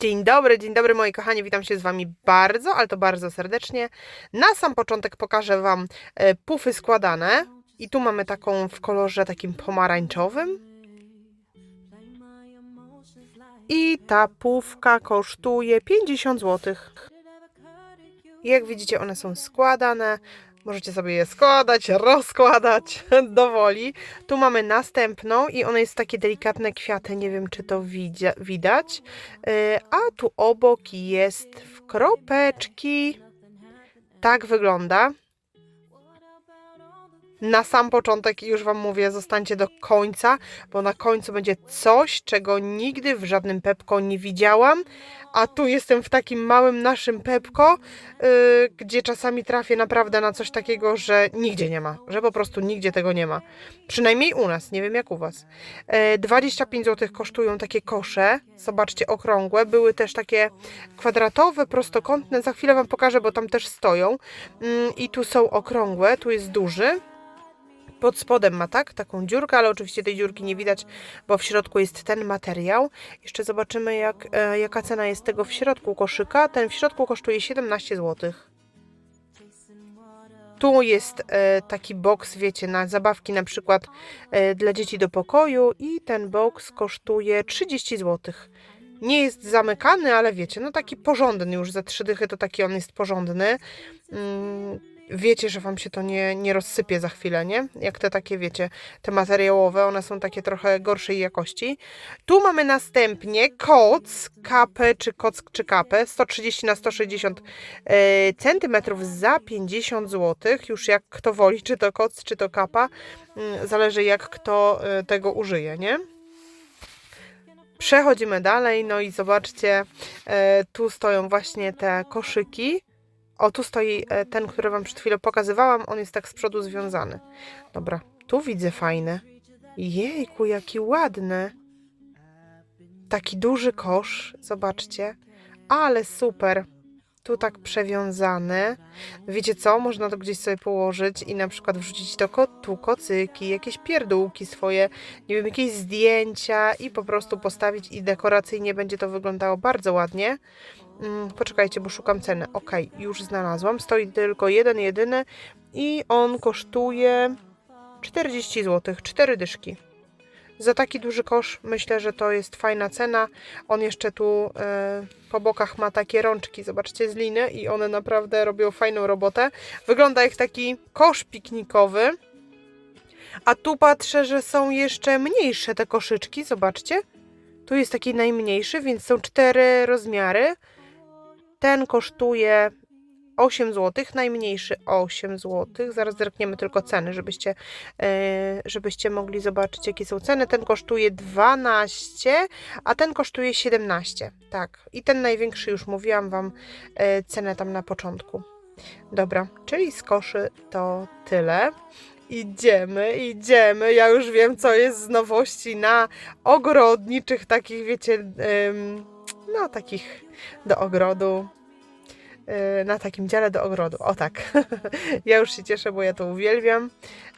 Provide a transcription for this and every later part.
Dzień dobry, dzień dobry moi kochani, witam się z Wami bardzo, ale to bardzo serdecznie. Na sam początek pokażę Wam e, pufy składane i tu mamy taką w kolorze takim pomarańczowym. I ta pufka kosztuje 50 zł. Jak widzicie one są składane, możecie sobie je składać, rozkładać do woli. Tu mamy następną i ona jest takie delikatne kwiaty, nie wiem czy to widać. Yy, A tu obok jest w kropeczki. Tak wygląda. Na sam początek już Wam mówię, zostańcie do końca, bo na końcu będzie coś, czego nigdy w żadnym Pepko nie widziałam. A tu jestem w takim małym naszym Pepko, yy, gdzie czasami trafię naprawdę na coś takiego, że nigdzie nie ma, że po prostu nigdzie tego nie ma. Przynajmniej u nas, nie wiem jak u Was. E, 25 zł kosztują takie kosze, zobaczcie, okrągłe. Były też takie kwadratowe, prostokątne, za chwilę Wam pokażę, bo tam też stoją. Mm, I tu są okrągłe, tu jest duży. Pod spodem ma tak, taką dziurkę, ale oczywiście tej dziurki nie widać, bo w środku jest ten materiał. Jeszcze zobaczymy, jak, e, jaka cena jest tego w środku koszyka. Ten w środku kosztuje 17 zł. Tu jest e, taki boks, wiecie, na zabawki na przykład e, dla dzieci do pokoju i ten boks kosztuje 30 zł. Nie jest zamykany, ale wiecie, no taki porządny już za trzy dychy to taki on jest porządny. Mm, wiecie, że wam się to nie, nie rozsypie za chwilę, nie? Jak te takie, wiecie, te materiałowe, one są takie trochę gorszej jakości. Tu mamy następnie koc, kapę, czy koc, czy kapę, 130 na 160 e, centymetrów za 50 zł. Już jak kto woli, czy to koc, czy to kapa. Mm, Zależy jak kto e, tego użyje, nie? Przechodzimy dalej, no i zobaczcie, e, tu stoją właśnie te koszyki. O, tu stoi e, ten, który Wam przed chwilą pokazywałam, on jest tak z przodu związany. Dobra, tu widzę fajne. Jejku, jaki ładny. Taki duży kosz, zobaczcie. Ale super. Tu tak przewiązany. Wiecie co? Można to gdzieś sobie położyć i na przykład wrzucić do ko tu kocyki, jakieś pierdółki swoje, nie wiem, jakieś zdjęcia i po prostu postawić i dekoracyjnie będzie to wyglądało bardzo ładnie. Mm, poczekajcie, bo szukam ceny. Ok, już znalazłam. Stoi tylko jeden, jedyny i on kosztuje 40 zł, 4 dyszki. Za taki duży kosz myślę, że to jest fajna cena. On jeszcze tu e, po bokach ma takie rączki, zobaczcie, z liny i one naprawdę robią fajną robotę. Wygląda jak taki kosz piknikowy. A tu patrzę, że są jeszcze mniejsze te koszyczki, zobaczcie. Tu jest taki najmniejszy, więc są cztery rozmiary. Ten kosztuje 8 zł, najmniejszy 8 zł. Zaraz zerkniemy tylko ceny, żebyście, e, żebyście mogli zobaczyć, jakie są ceny. Ten kosztuje 12, a ten kosztuje 17. Tak, i ten największy już mówiłam Wam e, cenę tam na początku. Dobra, czyli z koszy to tyle. Idziemy, idziemy. Ja już wiem, co jest z nowości na ogrodniczych, takich, wiecie, no takich do ogrodu. e, Na takim dziale do ogrodu. O tak. ja już się cieszę, bo ja to uwielbiam.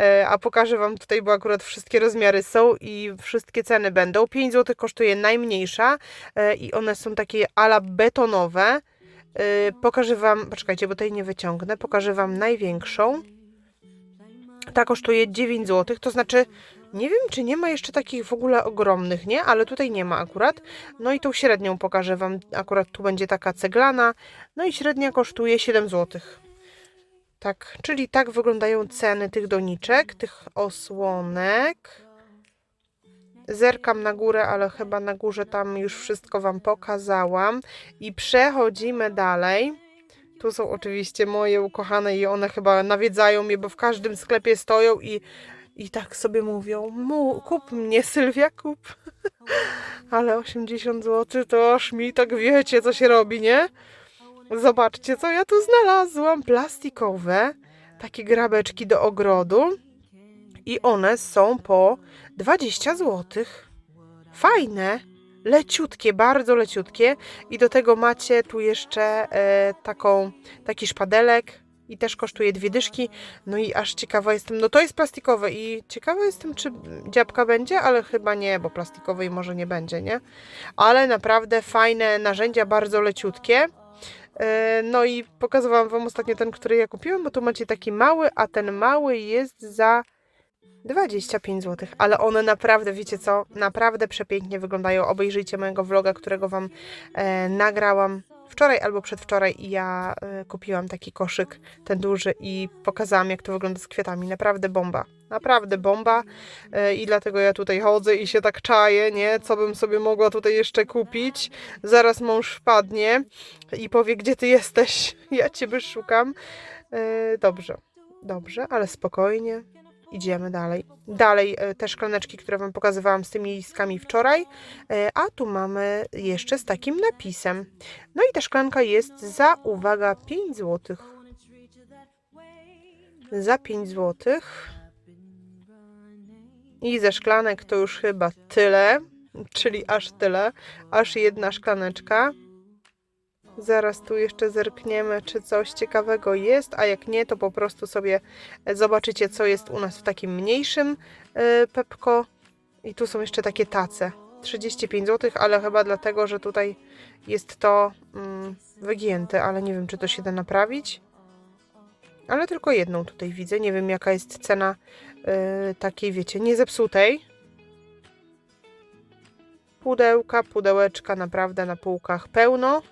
E, A pokażę Wam tutaj, bo akurat wszystkie rozmiary są i wszystkie ceny będą. 5 zł kosztuje najmniejsza e, i one są takie ala betonowe. Pokażę Wam, poczekajcie, bo tej nie wyciągnę. Pokażę Wam największą. Ta kosztuje 9 zł, to znaczy nie wiem, czy nie ma jeszcze takich w ogóle ogromnych, nie? Ale tutaj nie ma akurat. No i tą średnią pokażę Wam. Akurat tu będzie taka ceglana. No i średnia kosztuje 7 zł. Tak, czyli tak wyglądają ceny tych doniczek, tych osłonek. Zerkam na górę, ale chyba na górze tam już wszystko Wam pokazałam. I przechodzimy dalej. Tu są oczywiście moje ukochane i one chyba nawiedzają mnie, bo w każdym sklepie stoją i, i tak sobie mówią, Mu, kup mnie Sylwia, kup. Ale 80 zł to aż mi tak wiecie, co się robi, nie? Zobaczcie, co ja tu znalazłam. Plastikowe, takie grabeczki do ogrodu i one są po 20 zł. Fajne, leciutkie, bardzo leciutkie i do tego macie tu jeszcze e, taką, taki szpadelek i też kosztuje dwie dyszki. No i aż ciekawa jestem, no to jest plastikowe i ciekawa jestem, czy dziabka będzie, ale chyba nie, bo plastikowej może nie będzie, nie? Ale naprawdę fajne narzędzia, bardzo leciutkie. E, No i pokazywałam Wam ostatnio ten, który ja kupiłam, bo tu macie taki mały, a ten mały jest za 25 zł. Ale one naprawdę, wiecie co, naprawdę przepięknie wyglądają. Obejrzyjcie mojego vloga, którego Wam e, nagrałam wczoraj albo przedwczoraj ja e, kupiłam taki koszyk, ten duży i pokazałam jak to wygląda z kwiatami. Naprawdę bomba. Naprawdę bomba e, i dlatego ja tutaj chodzę i się tak czaję, nie? Co bym sobie mogła tutaj jeszcze kupić? Zaraz mąż wpadnie i powie, gdzie ty jesteś? Ja ciebie szukam. E, Dobrze, dobrze, ale spokojnie. Idziemy dalej. Dalej e, te szklaneczki, które Wam pokazywałam z tymi listkami wczoraj. E, A tu mamy jeszcze z takim napisem. No i ta szklanka jest za, uwaga, 5 zł. Za 5 zł. I ze szklanek to już chyba tyle, czyli aż tyle, aż jedna szklaneczka. Zaraz tu jeszcze zerkniemy, czy coś ciekawego jest, a jak nie, to po prostu sobie zobaczycie, co jest u nas w takim mniejszym e, Pepko. I tu są jeszcze takie tace. 35 zł, ale chyba dlatego, że tutaj jest to mm, wygięte, ale nie wiem, czy to się da naprawić. Ale tylko jedną tutaj widzę. Nie wiem, jaka jest cena e, takiej, wiecie, niezepsutej. Pudełka, pudełeczka naprawdę na półkach pełno.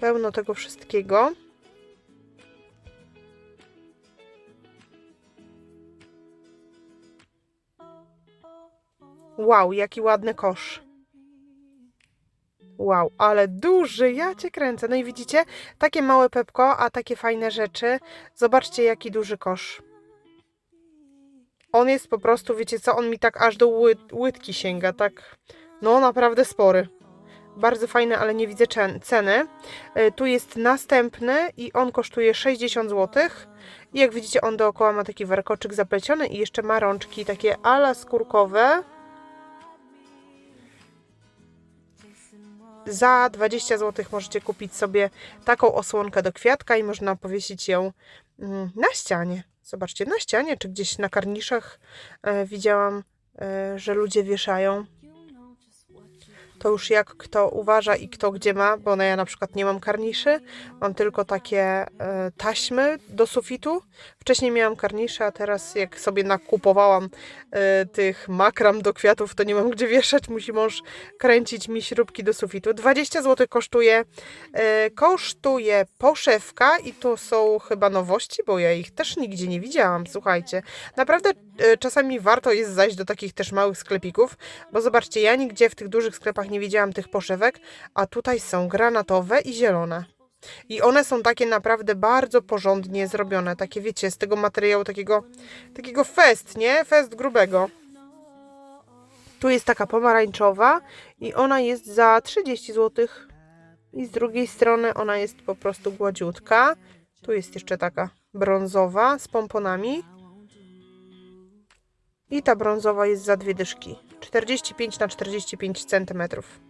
Pełno tego wszystkiego. Wow, jaki ładny kosz. Wow, ale duży, ja cię kręcę. No i widzicie, takie małe pepko, a takie fajne rzeczy. Zobaczcie, jaki duży kosz. On jest po prostu, wiecie co, on mi tak aż do ły łydki sięga, tak, no naprawdę spory. Bardzo fajny, ale nie widzę cen- ceny. Y, Tu jest następny i on kosztuje 60 zł. I jak widzicie, on dookoła ma taki warkoczyk zapleciony i jeszcze ma rączki takie ala skórkowe. Za 20 zł możecie kupić sobie taką osłonkę do kwiatka i można powiesić ją mm, na ścianie. Zobaczcie, na ścianie czy gdzieś na karniszach e, widziałam, e, że ludzie wieszają. To już jak kto uważa i kto gdzie ma, bo no ja na przykład nie mam karniszy, mam tylko takie e, taśmy do sufitu. Wcześniej miałam karnisze, a teraz jak sobie nakupowałam e, tych makram do kwiatów, to nie mam gdzie wieszać, musi mąż kręcić mi śrubki do sufitu. 20 zł kosztuje, e, kosztuje poszewka i to są chyba nowości, bo ja ich też nigdzie nie widziałam, słuchajcie. Naprawdę e, czasami warto jest zajść do takich też małych sklepików, bo zobaczcie, ja nigdzie w tych dużych sklepach nie widziałam tych poszewek, a tutaj są granatowe i zielone. I one są takie naprawdę bardzo porządnie zrobione. Takie wiecie, z tego materiału takiego, takiego fest, nie? Fest grubego. Tu jest taka pomarańczowa i ona jest za 30 zł. I z drugiej strony ona jest po prostu gładziutka. Tu jest jeszcze taka brązowa z pomponami. I ta brązowa jest za dwie dyszki. 45 na 45 centymetrów.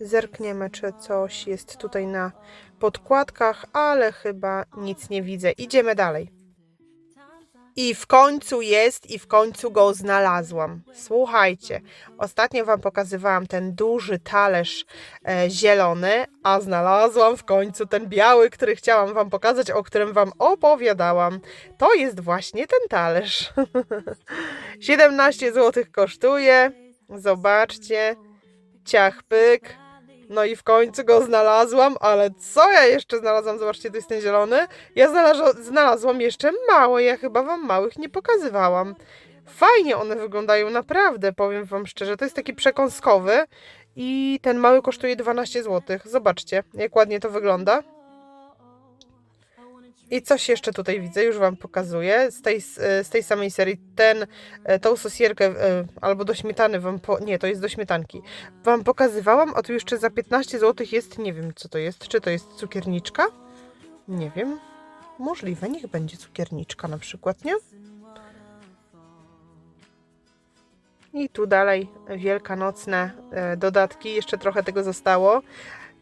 Zerkniemy, czy coś jest tutaj na podkładkach, ale chyba nic nie widzę. Idziemy dalej. I w końcu jest, i w końcu go znalazłam. Słuchajcie, ostatnio Wam pokazywałam ten duży talerz e, zielony, a znalazłam w końcu ten biały, który chciałam Wam pokazać, o którym Wam opowiadałam. To jest właśnie ten talerz. 17 zł kosztuje. Zobaczcie. Ciach pyk. No i w końcu go znalazłam, ale co ja jeszcze znalazłam? Zobaczcie, to jest ten zielony. Ja znalazłam, jeszcze małe, ja chyba wam małych nie pokazywałam. Fajnie one wyglądają, naprawdę, powiem wam szczerze. To jest taki przekąskowy i ten mały kosztuje 12 zł. Zobaczcie, jak ładnie to wygląda. I coś jeszcze tutaj widzę, już Wam pokazuję, z tej, z tej samej serii, ten, e, tą sosierkę, e, albo do śmietany Wam, po, nie, to jest do śmietanki, Wam pokazywałam, a tu jeszcze za 15 zł jest, nie wiem co to jest, czy to jest cukierniczka? Nie wiem, możliwe, niech będzie cukierniczka na przykład, nie? I tu dalej wielkanocne e, dodatki. Jeszcze trochę tego zostało.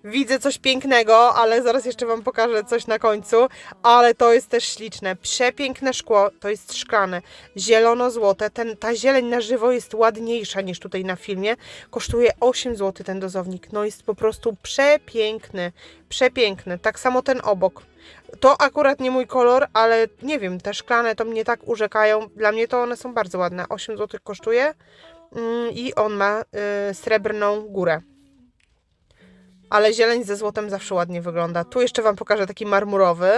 Widzę coś pięknego, ale zaraz jeszcze Wam pokażę coś na końcu. Ale to jest też śliczne. Przepiękne szkło, to jest szklane, zielono-złote. Ten, ta zieleń na żywo jest ładniejsza niż tutaj na filmie. Kosztuje 8 zł ten dozownik. No jest po prostu przepiękny, przepiękny. Tak samo ten obok. To akurat nie mój kolor, ale nie wiem, te szklane to mnie tak urzekają. Dla mnie to one są bardzo ładne. 8 zł kosztuje mm, i on ma y, srebrną górę. Ale zieleń ze złotem zawsze ładnie wygląda. Tu jeszcze Wam pokażę taki marmurowy.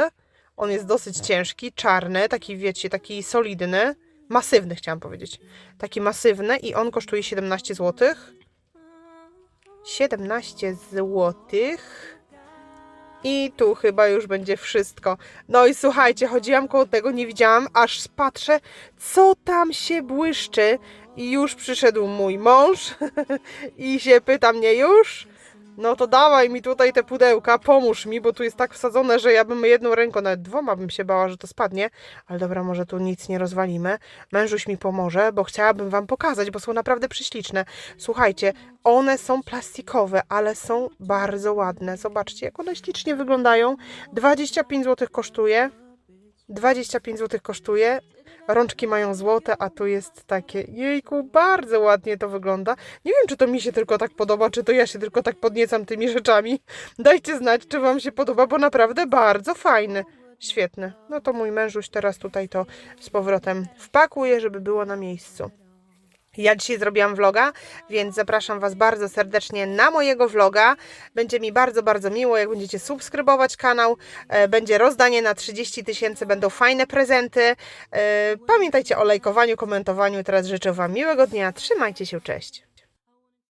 On jest dosyć ciężki, czarny, taki wiecie, taki solidny. Masywny chciałam powiedzieć. Taki masywny i on kosztuje 17 zł. 17 złotych. I tu chyba już będzie wszystko. No i słuchajcie, chodziłam koło tego, nie widziałam, aż patrzę, co tam się błyszczy. I już przyszedł mój mąż i się pyta mnie już. No to dawaj mi tutaj te pudełka, pomóż mi, bo tu jest tak wsadzone, że ja bym jedną ręką, nawet dwoma bym się bała, że to spadnie. Ale dobra, może tu nic nie rozwalimy. Mężuś mi pomoże, bo chciałabym wam pokazać, bo są naprawdę prześliczne. Słuchajcie, one są plastikowe, ale są bardzo ładne. Zobaczcie, jak one ślicznie wyglądają. 25 zł kosztuje. 25 zł kosztuje. Rączki mają złote, a tu jest takie. Jejku, bardzo ładnie to wygląda. Nie wiem, czy to mi się tylko tak podoba, czy to ja się tylko tak podniecam tymi rzeczami. Dajcie znać, czy Wam się podoba, bo naprawdę bardzo fajny. Świetny. No to mój mężuś teraz tutaj to z powrotem wpakuje, żeby było na miejscu. Ja dzisiaj zrobiłam vloga, więc zapraszam Was bardzo serdecznie na mojego vloga. Będzie mi bardzo, bardzo miło, jak będziecie subskrybować kanał. E, Będzie rozdanie na 30 tysięcy, będą fajne prezenty. E, Pamiętajcie o lajkowaniu, komentowaniu. Teraz życzę Wam miłego dnia. Trzymajcie się, cześć.